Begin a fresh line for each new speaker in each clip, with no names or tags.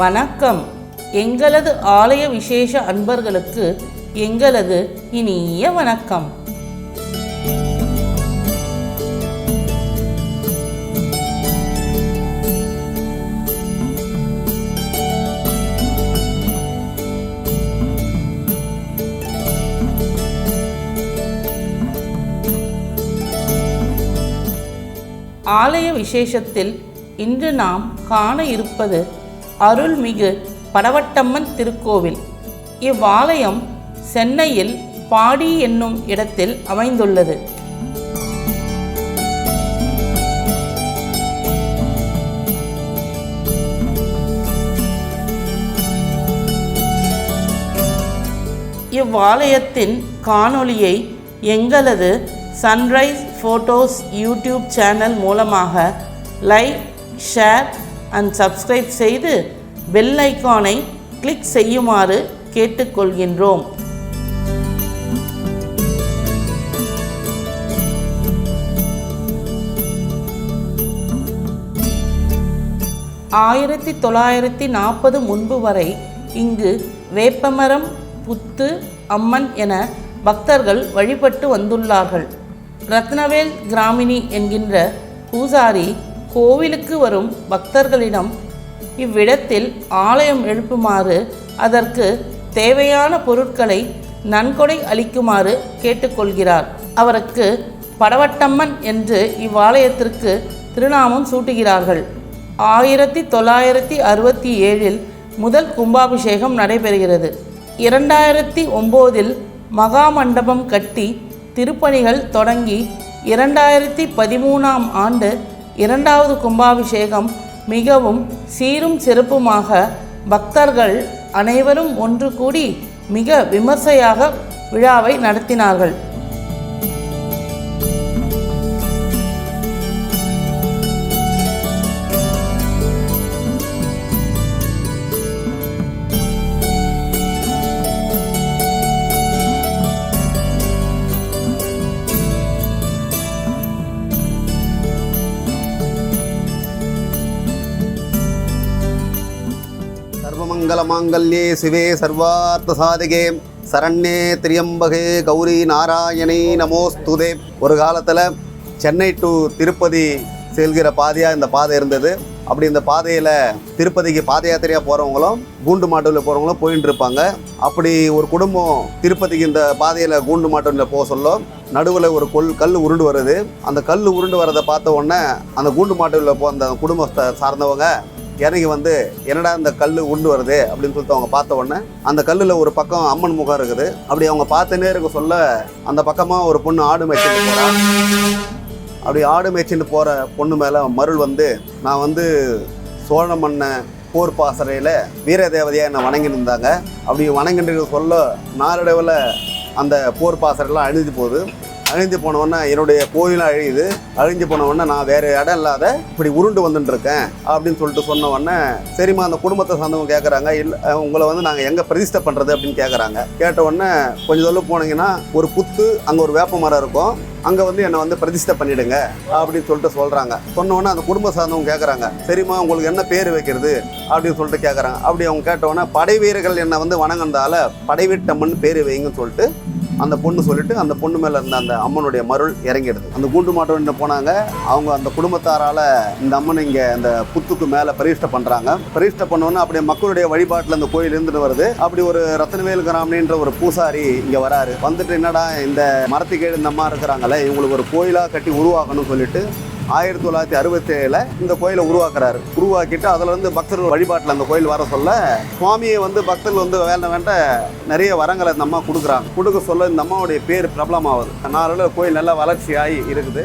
வணக்கம். எங்களது ஆலய விசேஷ அன்பர்களுக்கு எங்களது இனிய வணக்கம். ஆலய விசேஷத்தில் இன்று நாம் காண இருப்பது அருள்மிகு படவட்டம்மன் திருக்கோவில். இவ்வாலயம் சென்னையில் பாடி என்னும் இடத்தில் அமைந்துள்ளது. இவ்வாலயத்தின் காணொளியை எங்களது சன்ரைஸ் ஃபோட்டோஸ் யூடியூப் சேனல் மூலமாக லைக் ஷேர் அண்ட் சப்ஸ்கிரைப் செய்து பெல் ஐக்கானை கிளிக் செய்யுமாறு கேட்டுக்கொள்கின்றோம். ஆயிரத்தி தொள்ளாயிரத்தி நாற்பது முன்பு வரை இங்கு வேப்பமரம் புத்து அம்மன் என பக்தர்கள் வழிபட்டு வந்துள்ளார்கள். ரத்னவேல் கிராமினி என்கின்ற பூசாரி கோவிலுக்கு வரும் பக்தர்களிடம் இவ்விடத்தில் ஆலயம் எழுப்புமாறு அதற்கு தேவையான பொருட்களை நன்கொடை அளிக்குமாறு கேட்டுக்கொள்கிறார். அவருக்கு படவட்டம்மன் என்று இவ்வாலயத்திற்கு திருநாமம் சூட்டுகிறார்கள். ஆயிரத்தி தொள்ளாயிரத்தி அறுபத்தி ஏழில் முதல் கும்பாபிஷேகம் நடைபெறுகிறது. இரண்டாயிரத்தி ஒம்போதில் மகா மண்டபம் கட்டி திருப்பணிகள் தொடங்கி இரண்டாயிரத்தி பதிமூணாம் ஆண்டு இரண்டாவது கும்பாபிஷேகம் மிகவும் சீரும் சிறப்புமாக பக்தர்கள் அனைவரும் ஒன்று கூடி மிக விமர்சையாக விழாவை நடத்தினார்கள்.
சர்வமங்கலமாங்கல்யே சிவே சர்வார்த்த சாதிகே சரண்யே திரியம்பகே கௌரி நாராயணி நமோஸ்துதே ஒரு காலத்தில் சென்னை டு திருப்பதி செல்கிற பாதையாக இந்த பாதை இருந்தது. அப்படி இந்த பாதையில் திருப்பதிக்கு பாத யாத்திரையாக போகிறவங்களும் கூண்டு மாட்டூரில் போகிறவங்களும் போயின்னு இருப்பாங்க. அப்படி ஒரு குடும்பம் திருப்பதிக்கு இந்த பாதையில் கூண்டு மாட்டூரில் போக சொல்ல நடுவில் ஒரு கொல் கல் உருண்டு வருது. அந்த கல் உருண்டு வரதை பார்த்த உடனே அந்த கூண்டு மாட்டூரில் போ அந்த குடும்பத்தை சார்ந்தவங்க இறங்கி வந்து என்னடா இந்த கல் உண்டு வருது? அப்படின்னு சொல்லிட்டு அவங்க பார்த்த உடனே அந்த கல்லில் ஒரு பக்கம் அம்மன் முகம் இருக்குது. அப்படி அவங்க பார்த்துனே இருக்க சொல்ல அந்த பக்கமாக ஒரு பொண்ணு ஆடு மேய்ச்சிட்டு போகிறான் அப்படி ஆடு மேய்ச்சிட்டு போகிற பொண்ணு மேலே மருள் வந்து நான் வந்து சோழ மன்ன போர் பாசறையில் வீரதேவதையாக என்னை வணங்கிட்டு இருந்தாங்க. அப்படி வணங்கிட்டு சொல்ல நாளடைவில் அந்த போர் பாசறையெல்லாம் அழிஞ்சு போகுது. அழிஞ்சு போனவொடனே என்னுடைய கோயிலும் அழியுது. அழிஞ்சு போனவொடனே நான் வேறு இடம் இல்லாத இப்படி உருண்டு வந்துட்டுருக்கேன் அப்படின்னு சொல்லிட்டு சொன்னவொன்னே சரிம்மா அந்த குடும்பத்தை சார்ந்தவங்க கேட்குறாங்க இல்லை உங்களை வந்து நாங்கள் எங்கே பிரதிஷ்டை பண்ணுறது அப்படின்னு கேட்குறாங்க கேட்ட உடனே கொஞ்சம் தொழில் போனீங்கன்னா ஒரு புத்து அங்கே ஒரு வேப்ப மரம் இருக்கும். அங்கே வந்து என்னை வந்து பிரதிஷ்டை பண்ணிடுங்க அப்படின்னு சொல்லிட்டு சொல்கிறாங்க சொன்ன அந்த குடும்ப சார்ந்தவங்க கேட்குறாங்க சரிம்மா உங்களுக்கு என்ன பேர் வைக்கிறது அப்படின்னு சொல்லிட்டு கேட்குறாங்க அப்படி அவங்க கேட்டவொடனே படை வீரர்கள் என்னை வந்து வணங்கினதால படைவீட்டம்மன் பேர் வைங்கன்னு சொல்லிட்டு அந்த பொண்ணு சொல்லிட்டு அந்த பொண்ணு மேலே இருந்த அந்த அம்மனுடைய மருள் இறங்கிடுது. அந்த கூண்டு மாட்டோன்னு போனாங்க. அவங்க அந்த குடும்பத்தாரால் இந்த அம்மன் இங்கே அந்த புத்துக்கு மேலே பிரதிஷ்டை பண்ணுறாங்க பிரதிஷ்டை பண்ணோன்னே அப்படியே மக்களுடைய வழிபாட்டில் அந்த கோயில் இருந்துட்டு வருது. அப்படி ஒரு ரத்னவேல் கிராமணின்ற ஒரு பூசாரி இங்கே வராரு. வந்துட்டு என்னடா இந்த மரத்துக்கேடு இந்த அம்மா இருக்கிறாங்களே இவங்களுக்கு ஒரு கோயிலாக கட்டி உருவாக்கணும்னு சொல்லிட்டு ஆயிரத்தி தொள்ளாயிரத்தி அறுபத்தி ஏழில் இந்த கோயிலை உருவாக்குறாரு. உருவாக்கிட்டு அதில் வந்து பக்தர்கள் வழிபாட்டில் அந்த கோயில் வர சொல்ல சுவாமியை வந்து பக்தர்கள் வந்து வேண்ட வேண்ட நிறைய வரங்களை இந்த அம்மா கொடுக்குறாங்க. கொடுக்க சொல்ல இந்த அம்மாவுடைய பேர் பிரபலமாகுது அதனால கோயில் நல்லா வளர்ச்சியாகி இருக்குது.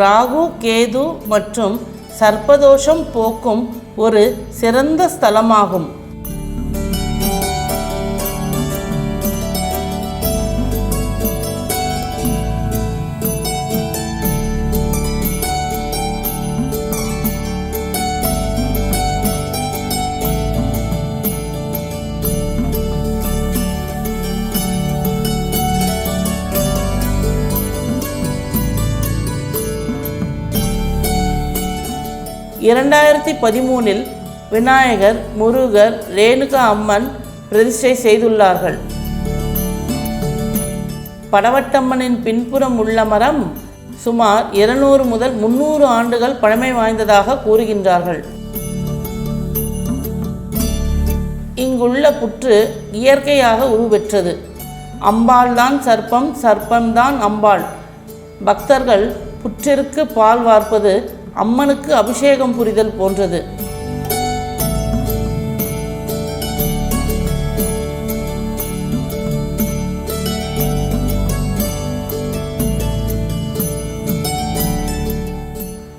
ராகு கேது மற்றும் சர்ப்பதோஷம் போக்கும் ஒரு சிறந்த ஸ்தலமாகும். இரண்டாயிரத்தி பதிமூனில் விநாயகர் முருகர் ரேணுகா அம்மன் பிரதிஷ்டை செய்துள்ளார்கள். படவட்டம்மனின் பின்புறம் உள்ள மரம் சுமார் இருநூறு முதல் முன்னூறு ஆண்டுகள் பழமை வாய்ந்ததாக கூறுகின்றார்கள். இங்குள்ள புற்று இயற்கையாக உருவெற்றது. அம்பாள்தான் சர்ப்பம் சர்ப்பம்தான் அம்பாள். பக்தர்கள் புற்றிற்கு பால் வார்ப்பது அம்மனுக்கு அபிஷேகம் புரிதல் போன்றது.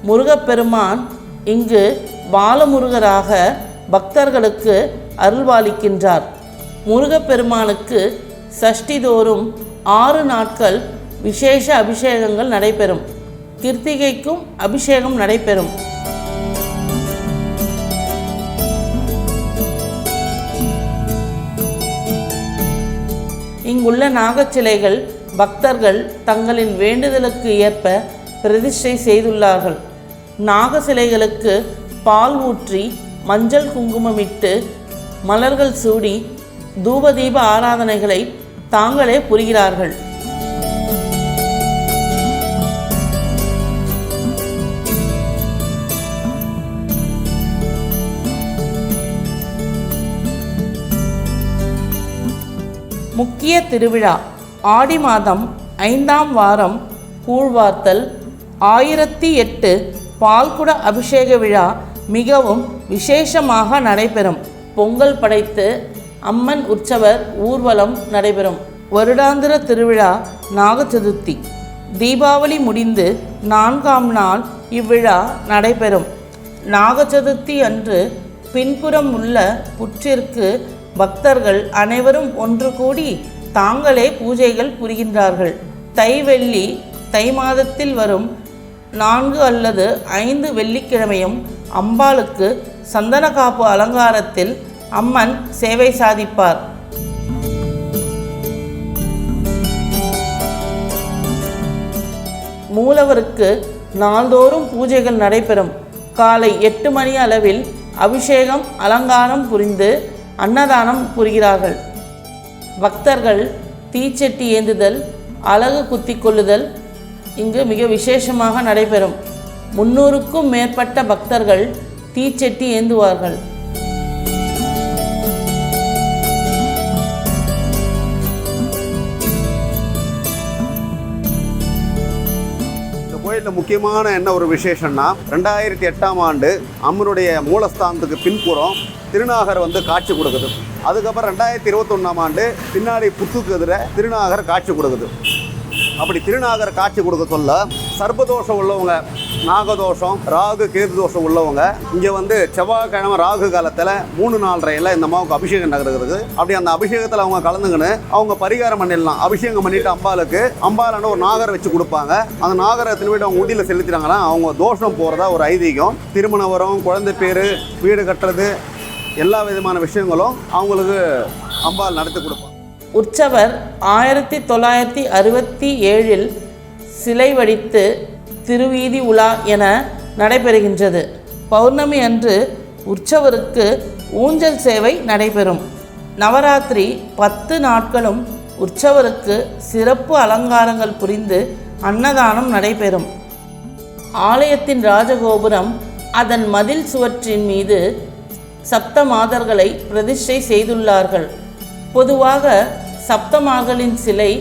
முருகப்பெருமான் இங்கு பாலமுருகராக பக்தர்களுக்கு அருள்வாளிக்கின்றார். முருகப்பெருமானுக்கு சஷ்டிதோறும் ஆறு நாட்கள் விசேஷ அபிஷேகங்கள் நடைபெறும். கிருத்திகைக்கும் அபிஷேகம் நடைபெறும். இங்குள்ள நாகச்சிலைகள் பக்தர்கள் தங்களின் வேண்டுதலுக்கு ஏற்ப பிரதிஷ்டை செய்துள்ளார்கள். நாக சிலைகளுக்கு பால் ஊற்றி மஞ்சள் குங்குமமிட்டு மலர்கள் சூடி தூபதீப ஆராதனைகளை தாங்களே புரிகிறார்கள். முக்கிய திருவிழா. ஆடி மாதம் ஐந்தாம் வாரம் கூழ்வார்த்தல். ஆயிரத்தி எட்டு பால்குட அபிஷேக விழா மிகவும் விசேஷமாக நடைபெறும். பொங்கல் படைத்து அம்மன் உற்சவர் ஊர்வலம் நடைபெறும். வருடாந்திர திருவிழா நாக சதுர்த்தி தீபாவளி முடிந்து நான்காம் நாள் இவ்விழா நடைபெறும். நாக சதுர்த்தி அன்று பின்புறம் உள்ள புற்றிற்கு பக்தர்கள் அனைவரும் ஒன்று கூடி தாங்களே பூஜைகள் புரிகின்றார்கள். தை வெள்ளி தை மாதத்தில் வரும் நான்கு அல்லது ஐந்து வெள்ளிக்கிழமையும் அம்பாளுக்கு சந்தனக்காப்பு அலங்காரத்தில் அம்மன் சேவை சாதிப்பார். மூலவருக்கு நாள்தோறும் பூஜைகள் நடைபெறும். காலை எட்டு மணி அளவில் அபிஷேகம் அலங்காரம் புரிந்து அன்னதானம் புரிகிறார்கள். பக்தர்கள் தீச்சட்டி ஏந்துதல் அலகு குத்தி கொள்ளுதல் இங்கு மிக விசேஷமாக நடைபெறும். முன்னூறுக்கும் மேற்பட்ட பக்தர்கள் தீச்சட்டி ஏந்துவார்கள்.
கோயிலில் முக்கியமான என்ன ஒரு விசேஷம்னா ரெண்டாயிரத்தி எட்டாம் ஆண்டு அம்மனுடைய மூலஸ்தானத்துக்கு பின்புறம் திருநாகர் வந்து காட்சி கொடுக்குது. அதுக்கப்புறம் ரெண்டாயிரத்தி இருபத்தொன்னாம் ஆண்டு பின்னாடி புத்துக்கு எதிர திருநாகர் காட்சி கொடுக்குது. அப்படி திருநாகர் காட்சி கொடுக்க சொல்ல சர்ப்பதோஷம் உள்ளவங்க நாகதோஷம் ராகு கேது தோஷம் உள்ளவங்க இங்கே வந்து செவ்வாய்க்கிழமை ராகு காலத்தில் மூணு நாலரையில் இந்த அம்மாவுக்கு அபிஷேகம் நடக்கிறது. அப்படி அந்த அபிஷேகத்தில் அவங்க கலந்துக்கின்னு அவங்க பரிகாரம் பண்ணிடலாம். அபிஷேகம் பண்ணிட்டு அம்பாளுக்கு அம்பாலான ஒரு நாகரை வச்சு கொடுப்பாங்க. அந்த நாகரை திரும்பிட்டு அவங்க உண்டியில் செலுத்தினாங்கன்னா அவங்க தோஷம் போகிறதா ஒரு ஐதீகம். திருமணம் வரும் குழந்தை பேர் வீடு கட்டுறது எல்லா விதமான விஷயங்களும் அவங்களுக்கு அம்பாள் நடத்தி கொடுப்பாங்க.
உற்சவர் ஆயிரத்தி தொள்ளாயிரத்தி அறுபத்தி ஏழில் சிலை வடித்து திருவீதி உலா என நடைபெறுகின்றது. பௌர்ணமி அன்று உற்சவருக்கு ஊஞ்சல் சேவை நடைபெறும். நவராத்திரி பத்து நாட்களும் உற்சவருக்கு சிறப்பு அலங்காரங்கள் புரிந்து அன்னதானம் நடைபெறும். ஆலயத்தின் ராஜகோபுரம் அதன் மதில் சுவற்றின் மீது சப்த மாதர்களை பிரதிஷ்டை செய்துள்ளார்கள். பொதுவாக சப்தமாகலின் சிலை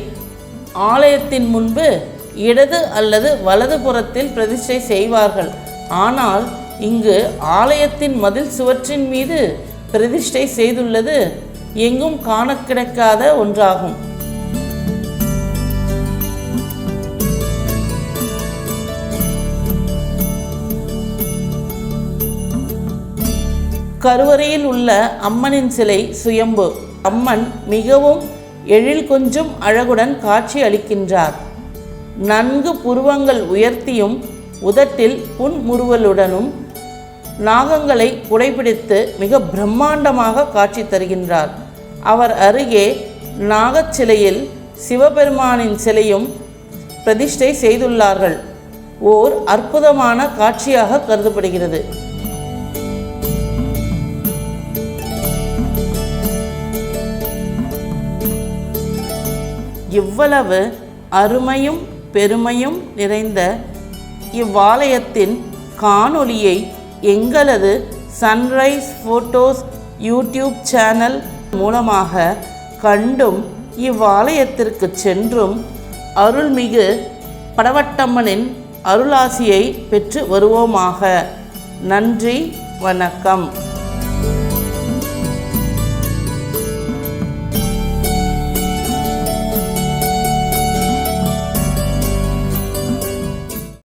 ஆலயத்தின் முன்பு இடது அல்லது வலது புறத்தில் பிரதிஷ்டை செய்வார்கள். ஆனால் இங்கு ஆலயத்தின் மதில் சுவற்றின் மீது பிரதிஷ்டை செய்துள்ளது எங்கும் காண கிடைக்காத ஒன்றாகும். கருவறையில் உள்ள அம்மனின் சிலை சுயம்பு. அம்மன் மிகவும் எழில் கொஞ்சும் அழகுடன் காட்சி அளிக்கின்றார். நன்கு புருவங்கள் உயர்த்தியும் உதட்டில் புன்முறுவலுடனும் நாகங்களை குடைபிடித்து மிக பிரம்மாண்டமாக காட்சி தருகின்றார். அவர் அருகே நாகச் சிலையில் சிவபெருமானின் சிலையும் பிரதிஷ்டை செய்துள்ளார்கள். ஓர் அற்புதமான காட்சியாக கருதப்படுகிறது. இவ்வளவு அருமையும் பெருமையும் நிறைந்த இவ்வாலயத்தின் காணொளியை எங்களது சன்ரைஸ் ஃபோட்டோஸ் யூடியூப் சேனல் மூலமாக கண்டும் இவ்வாலயத்திற்கு சென்றும் அருள்மிகு படவட்டம்மனின் அருளாசியை பெற்று வருவோமாக. நன்றி வணக்கம்.